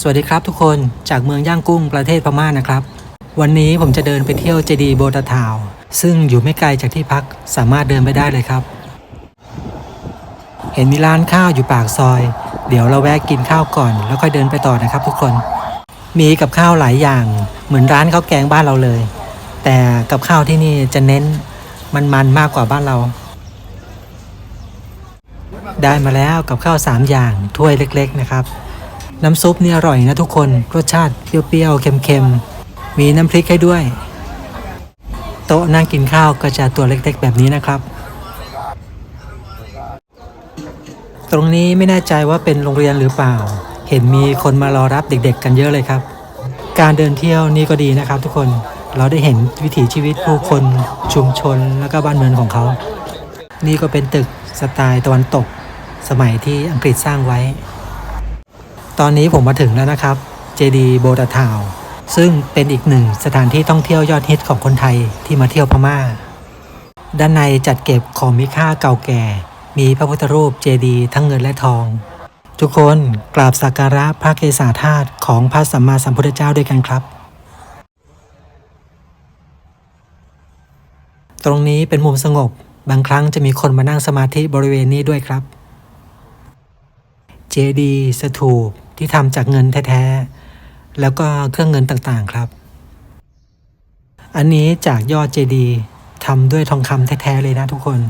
สวัสดีครับทุกคนจากเมืองย่างกุ้งประเทศพม่านะครับ วันนี้ผมจะเดินไปเที่ยวเจดีโบตาทาว ซึ่งอยู่ไม่ไกลจากที่พักสามารถเดินไปได้เลยครับ เห็นมีร้านข้าวอยู่ปากซอย เดี๋ยวเราแวะกินข้าวก่อน แล้วค่อยเดินไปต่อนะครับ ทุกคน มีกับข้าวหลายอย่าง เหมือนร้านข้าวแกงบ้านเราเลย แต่กับข้าวที่นี่จะเน้นมันๆมากกว่าบ้านเรา ได้มาแล้วกับข้าวสามอย่างถ้วยเล็ก ๆ นะครับ น้ำซุปนี่อร่อยนะทุกคน รสชาติเปรี้ยวๆ เค็มๆ มีน้ำพริกให้ด้วย โต๊ะนั่งกินข้าวก็จะตัวเล็กๆ แบบนี้นะครับ ตรงนี้ไม่แน่ใจว่าเป็นโรงเรียนหรือเปล่า เห็นมีคนมารอรับเด็กๆ กันเยอะเลยครับ การเดินเที่ยวนี่ก็ดีนะครับทุกคน เราได้เห็นวิถีชีวิตผู้คนชุมชนแล้วก็บ้านเมืองของเขา นี่ก็เป็นตึกสไตล์ตะวันตก สมัยที่อังกฤษสร้างไว้ ตอนนี้ผมมาถึงแล้วนะครับ เจดีโบตาทาว ซึ่งเป็นอีกหนึ่งสถานที่ท่องเที่ยวยอดฮิตของคนไทยที่มาเที่ยวพม่า ด้านในจัดเก็บของมีค่าเก่าแก่ มีพระพุทธรูปเจดีทั้งเงินและทอง ทุกคนกราบสักการะพระเกศาธาตุของพระสัมมาสัมพุทธเจ้าด้วยกันครับ ตรงนี้เป็นมุมสงบบางครั้งจะมีคนมานั่งสมาธิบริเวณนี้ด้วยครับ เจดีสถูป ที่ทำจากเงินแท้ๆ แล้วก็เครื่องเงินต่างๆครับ อันนี้จากยอดเจดีทำด้วยทองคำแท้ๆเลยนะทุกคน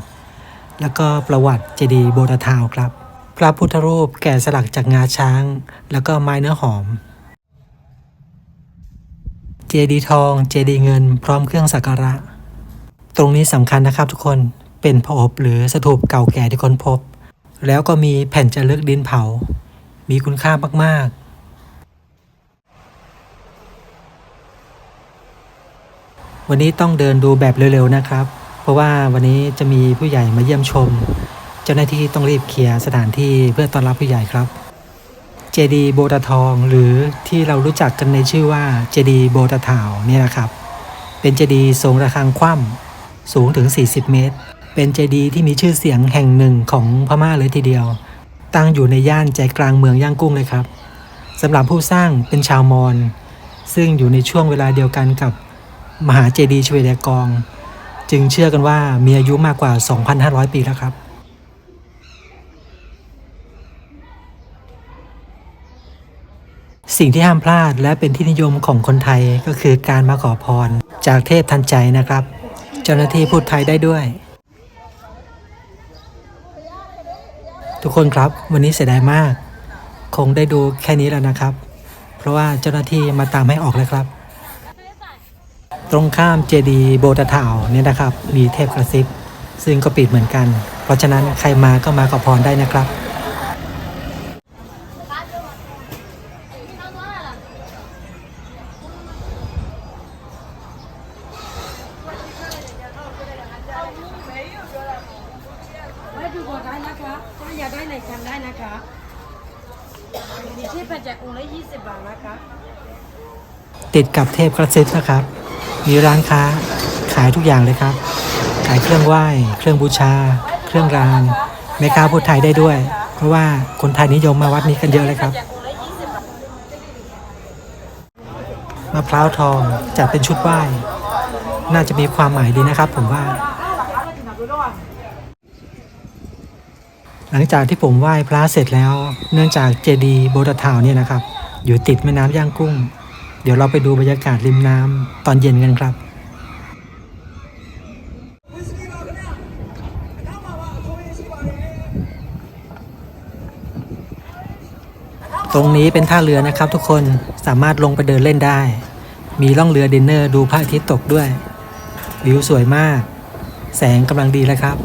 แล้วก็ประวัติเจดีโบราทาวครับ พระพุทธรูปแกะสลักจากงาช้าง แล้วก็ไม้เนื้อหอม เจดีทองเจดีเงิน พร้อมเครื่องสักการะ ตรงนี้สำคัญนะครับทุกคนเป็นพระอบหรือสถูปเก่าแก่ที่ค้นพบ แล้วก็มีแผ่นจะลึกดินเผา มีคุณค่ามาก ๆ วันนี้ต้องเดินดูแบบเร็ว ๆ นะครับ เพราะว่าวันนี้จะมีผู้ใหญ่มาเยี่ยมชม เจ้าหน้าที่ต้องรีบเคลียร์สถานที่เพื่อต้อนรับผู้ใหญ่ครับ เจดีย์โบตาทองหรือที่เรารู้จักกันในชื่อว่าเจดีย์โบตาทาวน์เนี่ยนะครับ เป็นเจดีย์ทรงระฆังคว่ำสูงถึง 40 เมตร เป็นเจดีย์ที่มีชื่อเสียงแห่งหนึ่งของพม่าเลยทีเดียว ตั้งอยู่ในย่านใจกลางเมืองย่างกุ้งเลยครับสำหรับผู้สร้างเป็นชาวมอญซึ่งอยู่ในช่วงเวลาเดียวกันกับมหาเจดีย์ชเวดากอง จึงเชื่อกันว่ามีอายุมากกว่า 2,500 ปีแล้วครับสิ่งที่ห้ามพลาดและเป็นที่นิยมของคนไทยก็คือการมาขอพร จากเทพทันใจนะครับ เจ้าหน้าที่พูดไทยได้ด้วย ทุกคนครับวันนี้เสียดายมาก คงได้ดูแค่นี้แล้วนะครับ เพราะว่าเจ้าหน้าที่มาตามให้ออกแล้วครับ ตรงข้ามเจดีโบตาถาวน์เนี่ยนะครับ มีเทพกระซิบซึ่งก็ปิดเหมือนกัน เพราะฉะนั้นใครมาก็มาขอพรได้นะครับ ได้ไหนกันได้นะคะมีที่แผ่นแจกองค์ละ20บาทนะคะติดกับเทพกระซิบนะครับ มีร้านค้าขายทุกอย่างเลยครับ ขายเครื่องไหว้ เครื่องบูชา เครื่องรางแม่ค้าพูดไทยได้ด้วย เพราะว่าคนไทยนิยมมาวัดนี้กันเยอะเลยครับ มะพร้าวทองจัดเป็นชุดไหว้ น่าจะมีความหมายดีนะครับผมว่า หลังจากที่ผมไหว้พระเสร็จแล้ว เนื่องจากเจดีย์โบราทาวเนี่ยนะครับ อยู่ติดแม่น้ำย่างกุ้ง เดี๋ยวเราไปดูบรรยากาศริมน้ำตอนเย็นกันครับตรงนี้เป็นท่าเรือนะครับทุกคนสามารถลงไปเดินเล่นได้ มีล่องเรือดินเนอร์ดูพระอาทิตย์ตกด้วย วิวสวยมาก แสงกำลังดีเลยครับ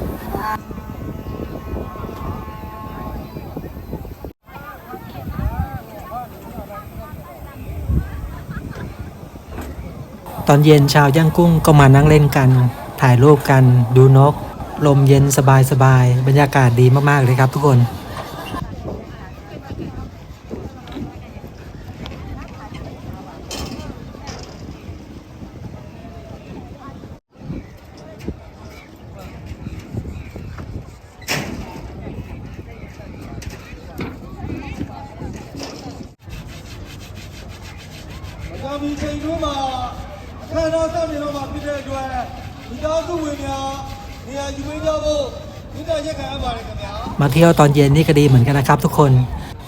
ตอนเย็นชาวย่างกุ้งก็มานั่งเล่นกัน ถ่ายรูปกัน ดูนก ลมเย็นสบายสบายบรรยากาศดีมาก ๆ เลยครับทุกคน我们成功吧！ ခန္ဓာစတင်တော့မှာဖြစ်တဲ့အတွက်မိသားစုဝင်များနေရာယူပေးကြဖို့မိသားရက်ခံအပ်ပါတယ်ခင်ဗျာ มาเที่ยวตอนเย็นนี่ก็ดีเหมือนกันนะครับทุกคน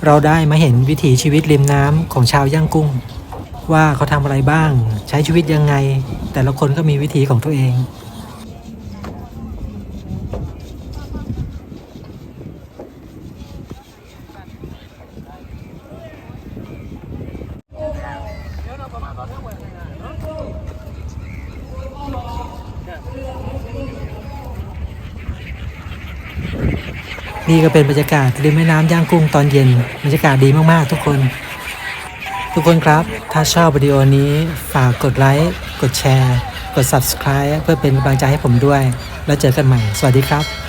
เราได้มาเห็นวิถีชีวิตริมน้ำของชาวย่างกุ้ง ว่าเขาทำอะไรบ้าง ใช้ชีวิตยังไง แต่ละคนก็มีวิถีของตัวเอง นี่ก็เป็นบรรยากาศริมแม่น้ำย่างกุ้งตอนเย็น บรรยากาศดีมากๆ ทุกคน ทุกคนครับ ถ้าชอบวิดีโอนี้ฝากกดไลค์กดแชร์ กด subscribe เพื่อเป็นกำลังใจให้ผมด้วย แล้วเจอกันใหม่ สวัสดีครับ